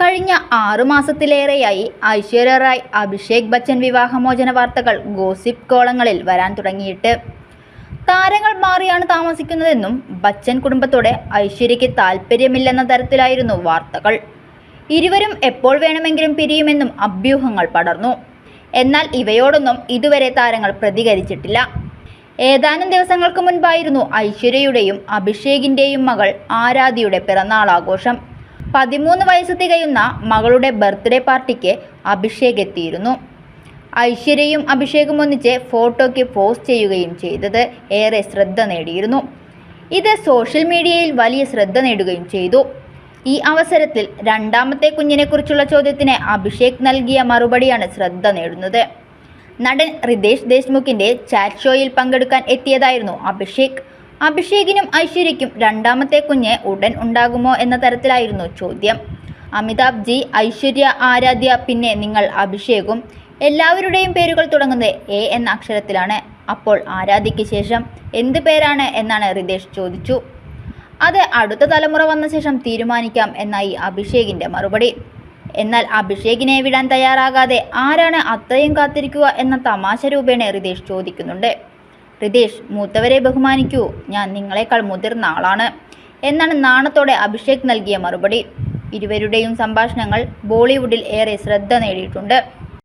കഴിഞ്ഞ ആറുമാസത്തിലേറെയായി ഐശ്വര്യ റായ് അഭിഷേക് ബച്ചൻ വിവാഹമോചന വാർത്തകൾ ഗോസിപ്പ് കോളങ്ങളിൽ വരാൻ തുടങ്ങിയിട്ട്. താരങ്ങൾ മാറിയാണ് താമസിക്കുന്നതെന്നും ബച്ചൻ കുടുംബത്തോടെ ഐശ്വര്യയ്ക്ക് താല്പര്യമില്ലെന്ന തരത്തിലായിരുന്നു വാർത്തകൾ. ഇരുവരും എപ്പോൾ വേണമെങ്കിലും പിരിയുമെന്നും അഭ്യൂഹങ്ങൾ പടർന്നു. എന്നാൽ ഇവയോടൊന്നും ഇതുവരെ താരങ്ങൾ പ്രതികരിച്ചിട്ടില്ല. ഏതാനും ദിവസങ്ങൾക്ക് മുൻപായിരുന്നു ഐശ്വര്യയുടെയും അഭിഷേകിന്റെയും മകൾ ആരാധ്യയുടെ പിറന്നാൾ ആഘോഷം പതിമൂന്ന് വയസ്സ് തികയുന്ന മകളുടെ ബർത്ത്ഡേ പാർട്ടിക്ക് അഭിഷേക് എത്തിയിരുന്നു ഐശ്വര്യയും അഭിഷേകും ഒന്നിച്ച് ഫോട്ടോയ്ക്ക് പോസ്റ്റ് ചെയ്യുകയും ചെയ്തത് ഏറെ ശ്രദ്ധ നേടിയിരുന്നു. ഇത് സോഷ്യൽ മീഡിയയിൽ വലിയ ശ്രദ്ധ നേടുകയും ചെയ്തു. ഈ അവസരത്തിൽ രണ്ടാമത്തെ കുഞ്ഞിനെക്കുറിച്ചുള്ള ചോദ്യത്തിന് അഭിഷേക് നൽകിയ മറുപടിയാണ് ശ്രദ്ധ നേടുന്നത്. നടൻ റിതേഷ് ദേശ്മുഖിന്റെ ചാറ്റ് ഷോയിൽ പങ്കെടുക്കാൻ എത്തിയതായിരുന്നു അഭിഷേക്. അഭിഷേകിനും ഐശ്വര്യയ്ക്കും രണ്ടാമത്തെ കുഞ്ഞ് ഉടൻ ഉണ്ടാകുമോ എന്ന തരത്തിലായിരുന്നു ചോദ്യം. അമിതാഭ് ജി ഐശ്വര്യ ആരാധ്യ പിന്നെ നിങ്ങൾ അഭിഷേകും. എല്ലാവരുടെയും പേരുകൾ തുടങ്ങുന്നത് എ എന്ന അക്ഷരത്തിലാണ്. അപ്പോൾ ആരാധ്യയ്ക്ക് ശേഷം എന്ത് പേരാണ് എന്നാണ് റിതേഷ് ചോദിച്ചു. അത് അടുത്ത തലമുറ വന്ന ശേഷം തീരുമാനിക്കാം എന്നായി അഭിഷേകിന്റെ മറുപടി. എന്നാൽ അഭിഷേകിനെ വിടാൻ തയ്യാറാകാതെ ആരാണ് അത്രയും കാത്തിരിക്കുക എന്ന തമാശ രൂപേണ റിതേഷ് ചോദിക്കുന്നുണ്ട്. റിതേഷ് മൂത്തവരെ ബഹുമാനിക്കൂ. ഞാൻ നിങ്ങളെക്കാൾ മുതിർന്ന ആളാണ്. എന്നാണ് നാണത്തോടെ അഭിഷേക് നൽകിയ മറുപടി. ഇരുവരുടെയും സംഭാഷണങ്ങൾ ബോളിവുഡിൽ ഏറെ ശ്രദ്ധ നേടിയിട്ടുണ്ട്.